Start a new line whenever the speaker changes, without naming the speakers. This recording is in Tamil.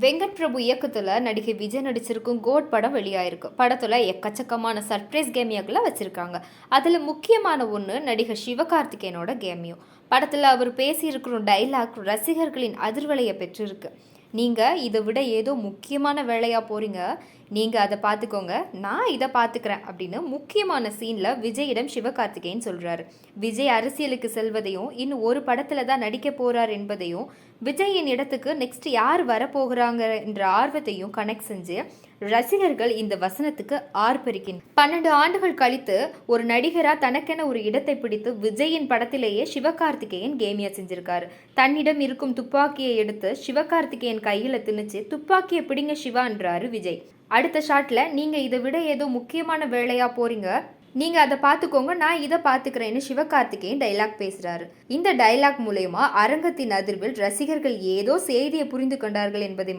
வெங்கட் பிரபு இயக்கத்தில் நடிகை விஜய் நடிச்சிருக்கும் கோட் படம் வெளியாயிருக்கு. படத்தில் எக்கச்சக்கமான சர்ப்ரைஸ் கேமியாக்களை வச்சுருக்காங்க. அதில் முக்கியமான ஒன்று நடிகர் சிவகார்த்திகேயனோட கேமியோ. படத்தில் அவர் பேசியிருக்கிற டைலாக் ரசிகர்களின் அதிர்வலையை பெற்றிருக்கு. நீங்கள் இதை விட ஏதோ முக்கியமான வேலையாக போகிறீங்க நீங்கள் அதை பார்த்துக்கோங்க நான் இதை பார்த்துக்கிறேன் அப்படின்னு முக்கியமான சீனில் விஜயிடம் சிவகார்த்திகேயன் சொல்கிறாரு விஜய் அரசியலுக்கு செல்வதையும் இன்னும் ஒரு படத்தில் தான் நடிக்க போகிறார் என்பதையும் விஜயின் இடத்துக்கு நெக்ஸ்ட் யார் வரப்போகிறாங்க என்ற ஆர்வத்தையும் கனெக்ட் செஞ்சு ரசிகர்கள் இந்த வசனத்துக்கு ஆர்ப்பரிக்கின். பன்னெண்டு ஆண்டுகள் கழித்து ஒரு நடிகரா தனக்கென ஒரு இடத்தை பிடித்து விஜயின் படத்திலேயே சிவகார்த்திகேயன் கேமியா செஞ்சிருக்காரு. தன்னிடம் இருக்கும் துப்பாக்கியை எடுத்து சிவகார்த்திகேயன் கையில திணிச்சு துப்பாக்கியை பிடிங்க சிவான்றாரு விஜய். அடுத்த ஷாட்டில் நீங்கள் இதை விட ஏதோ முக்கியமான வேலையாக போறீங்க. நீங்கள் அதை பார்த்துக்கோங்க நான் இதை பார்த்துக்கிறேன்னு சிவகார்த்திகேயன் டைலாக் பேசுகிறாரு இந்த டைலாக் மூலயமா அரங்கத்தின் அதிர்வில் ரசிகர்கள் ஏதோ செய்தியை புரிந்து கொண்டார்கள் என்பதை